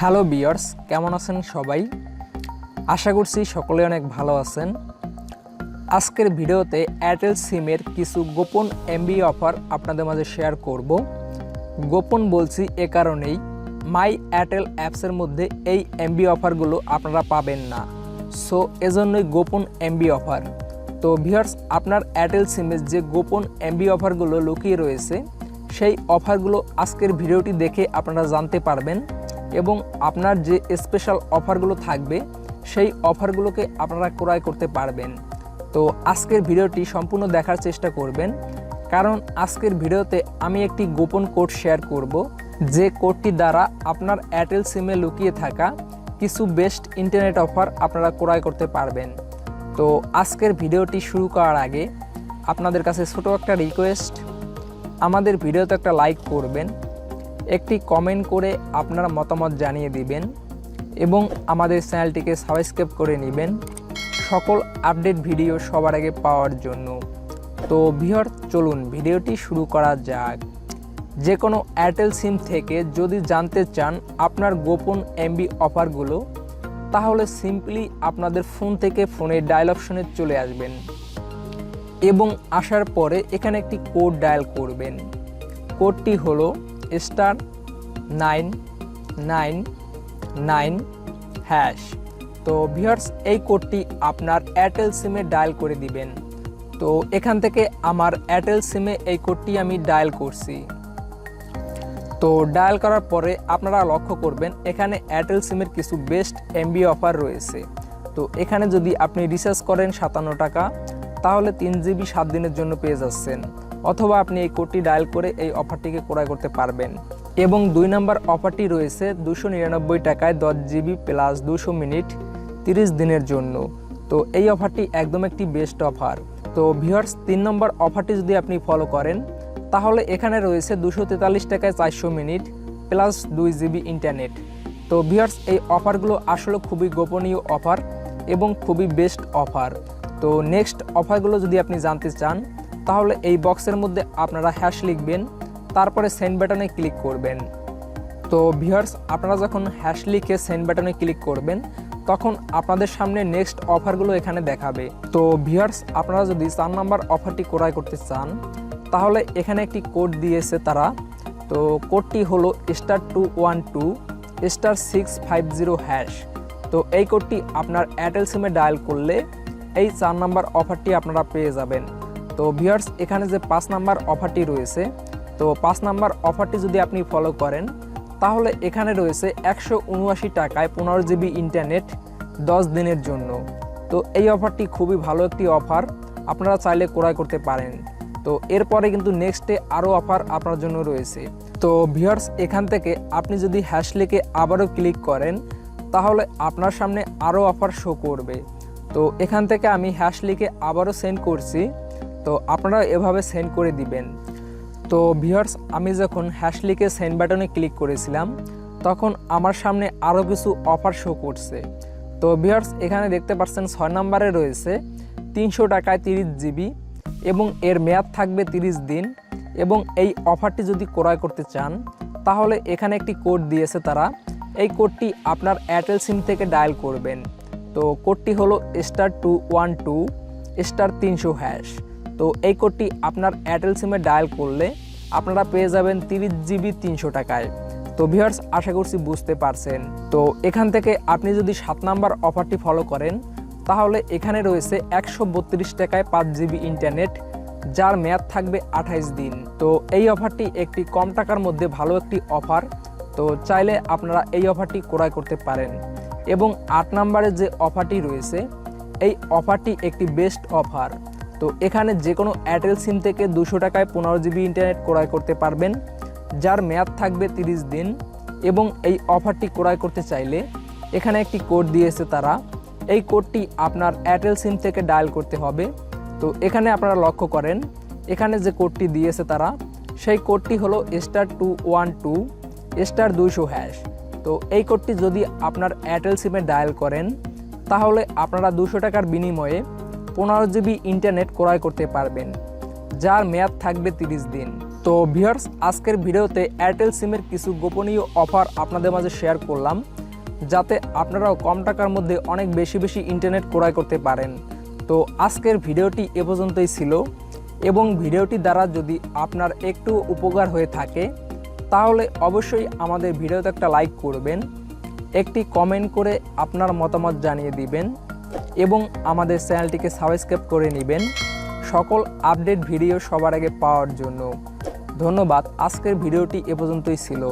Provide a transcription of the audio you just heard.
Hello বিয়ার্স, কেমন আছেন সবাই? আশা করছি সকলে অনেক ভালো আছেন। আজকের ভিডিওতে এয়ারটেল সিমের কিছু গোপন এমবি অফার আপনাদের মাঝে শেয়ার করব। গোপন বলছি এ কারণেই মাই এয়ারটেল অ্যাপসের মধ্যে এই এমবি অফারগুলো আপনারা পাবেন না। সো এজন্যই গোপন এমবি অফার তো ভিউয়ার্স আপনার এয়ারটেল সিমের যে গোপন এমবি অফারগুলো লুকিয়ে রয়েছে, সেই অফারগুলো আজকের ভিডিওটি দেখে আপনারা জানতে পারবেন। এবং আপনার যে স্পেশাল অফারগুলো থাকবে, সেই অফারগুলোকে আপনারা ক্রয় করতে পারবেন। তো আজকের ভিডিওটি সম্পূর্ণ দেখার চেষ্টা করবেন। কারণ আজকের ভিডিওতে আমি একটি গোপন কোড শেয়ার করব, যে কোডটি দ্বারা আপনার এয়ারটেল সিমে লুকিয়ে থাকা কিছু বেস্ট ইন্টারনেট অফার আপনারা ক্রয় করতে পারবেন। তো আজকের ভিডিওটি শুরু করার আগে আপনাদের কাছে ছোট একটা রিকোয়েস্ট আমাদের ভিডিওতে একটা লাইক করবেন। একটি কমেন্ট করে আপনার মতামত জানিয়ে দিবেন এবং আমাদের চ্যানেলটিকে সাবস্ক্রাইব করে নেবেন। সকল আপডেট ভিডিও সবার আগে পাওয়ার জন্য। তো ভিওর চলুন ভিডিওটি শুরু করা যাক। যে কোনো এয়ারটেল সিম থেকে যদি জানতে চান আপনার গোপন এমবি অফারগুলো তাহলে সিম্পলি আপনাদের ফোন থেকে ফোনের ডায়াল অপশনে চলে আসবেন। এবং আসার পরে এখানে একটি কোড ডায়াল করবেন। কোডটি হলো star nine nine nine hash তো ভিউয়ার্স এই কোডটি আপনার এয়ারটেল সিমে ডায়াল করে দিবেন। তো এখান থেকে আমার এয়ারটেল সিমে এই কোডটি আমি ডায়াল করছি। তো ডায়াল করার পরে আপনারা লক্ষ্য করবেন, এখানে এয়ারটেল সিমের কিছু বেস্ট এমবি অফার রয়েছে। তো এখানে যদি আপনি রিচার্জ করেন সাতান্ন টাকা, তাহলে তিন জিবি সাত দিনের জন্য পেয়ে যাচ্ছেন। অথবা আপনি এই কোডটি ডায়াল করে এই অফারটিকে ক্রয় করতে পারবেন। এবং দুই নম্বর অফারটি রয়েছে দুশো নিরানব্বই টাকায় দশ জিবি প্লাস দুশো মিনিট তিরিশ দিনের জন্য। তো এই অফারটি একদম একটি বেস্ট অফার। তো ভিউয়ার্স, তিন নম্বর অফারটি যদি আপনি ফলো করেন, তাহলে এখানে রয়েছে দুশো তেতাল্লিশ টাকায় চারশো মিনিট প্লাস দুই জিবি ইন্টারনেট। তো ভিউয়ার্স, এই অফারগুলো আসলে খুবই গোপনীয় অফার এবং খুবই বেস্ট অফার। তো নেক্সট অফারগুলো যদি আপনি জানতে চান তাহলে এই বক্সের মধ্যে আপনারা হ্যাশ লিখবেন, তারপরে সেন্ড বাটনে ক্লিক করবেন। তো ভিউয়ার্স আপনারা যখন হ্যাশ লিখে সেন্ড বাটনে ক্লিক করবেন, তখন আপনাদের সামনে নেক্সট অফারগুলো এখানে দেখাবে। তো ভিউয়ার্স আপনারা যদি চার নাম্বার অফারটি ক্রয় করতে চান, তাহলে এখানে একটি কোড দিয়েছে তারা। তো কোডটি হলো star two one two star six five zero hash তো এই কোডটি আপনার এয়ারটেল সিমে ডায়াল করলে এই চার নাম্বার অফারটি আপনারা পেয়ে যাবেন। তো ভিউয়ার্স, এখানে যে পাঁচ নাম্বার অফারটি রয়েছে, তো পাঁচ নাম্বার অফারটি যদি আপনি ফলো করেন, তাহলে এখানে রয়েছে একশো উনআশি টাকায় পনেরো জিবি ইন্টারনেট দশ দিনের জন্য। তো এই অফারটি খুবই ভালো একটি অফার, আপনারা চাইলে ক্রয় করতে পারেন। তো এরপরে কিন্তু নেক্সটে আরও অফার আপনার জন্য রয়েছে। তো ভিউয়ার্স, এখান থেকে আপনি যদি হ্যাশ লিখে আবারও ক্লিক করেন, তাহলে আপনার সামনে আরও অফার শো করবে। তো এখান থেকে আমি হ্যাশলিকে আবারও সেন্ড করছি। তো আপনারা এভাবে সেন্ড করে দিবেন। তো ভিউয়ার্স আমি যখন হ্যাশলিকে সেন্ড বাটনে ক্লিক করেছিলাম, তখন আমার সামনে আরও কিছু অফার শো করছে। তো ভিউয়ার্স এখানে দেখতে পাচ্ছেন ছয় নম্বরে রয়েছে তিনশো টাকায় তিরিশ জিবি এবং এর মেয়াদ থাকবে তিরিশ দিন এবং এই অফারটি যদি ক্রয় করতে চান, তাহলে এখানে একটি কোড দিয়েছে তারা। এই কোডটি আপনার এয়ারটেল সিম থেকে ডায়াল করবেন। তো কোডটি হলো star two one two star তিনশো হ্যাশ তো এই কোডটি আপনার এয়ারটেল সিমে ডায়াল করলে আপনারা পেয়ে যাবেন তিরিশ জিবি তিনশো টাকায়। তো ভিউয়ার্স আশা করছি বুঝতে পারছেন। তো এখান থেকে আপনি যদি সাত নাম্বার অফারটি ফলো করেন, তাহলে এখানে রয়েছে একশো বত্রিশ টাকায় পাঁচ জিবি ইন্টারনেট যার মেয়াদ থাকবে আঠাইশ দিন। তো এই অফারটি একটি কম টাকার মধ্যে ভালো একটি অফার তো চাইলে আপনারা এই অফারটি ক্রয় করতে পারেন। এবং আট নম্বরে যে অফারটি রয়েছে, এই অফারটি একটি বেস্ট অফার তো এখানে যে কোনো এয়ারটেল সিম থেকে দুশো টাকায় পনেরো জিবি ইন্টারনেট ক্রয় করতে পারবেন, যার মেয়াদ থাকবে তিরিশ দিন এবং এই অফারটি ক্রয় করতে চাইলে এখানে একটি কোড দিয়েছে তারা। এই কোডটি আপনার এয়ারটেল সিম থেকে ডায়াল করতে হবে। তো এখানে আপনারা লক্ষ্য করেন, এখানে যে কোডটি দিয়েছে তারা, সেই কোডটি হলো star two one two star দুইশো হ্যাশ তো এই কোডটি যদি আপনার এয়ারটেল সিমে ডায়াল করেন, তাহলে আপনারা দুশো টাকার বিনিময়ে পনেরো জিবি ইন্টারনেট ক্রয় করতে পারবেন, যার মেয়াদ থাকবে তিরিশ দিন। তো ভিউয়ার্স আজকের ভিডিওতে এয়ারটেল সিমের কিছু গোপনীয় অফার আপনাদের মাঝে শেয়ার করলাম, যাতে আপনারাও কম টাকার মধ্যে অনেক বেশি বেশি ইন্টারনেট ক্রয় করতে পারেন। তো আজকের ভিডিওটি এ পর্যন্তই ছিল, এবং ভিডিওটি দ্বারা যদি আপনার একটু উপকার হয়ে থাকে, তাহলে অবশ্যই আমাদের ভিডিওতে একটা লাইক করবেন, একটি কমেন্ট করে আপনার মতামত জানিয়ে দিবেন এবং আমাদের চ্যানেলটিকে সাবস্ক্রাইব করে নেবেন। সকল আপডেট ভিডিও সবার আগে পাওয়ার জন্য। ধন্যবাদ। আজকের ভিডিওটি এ পর্যন্তই ছিল।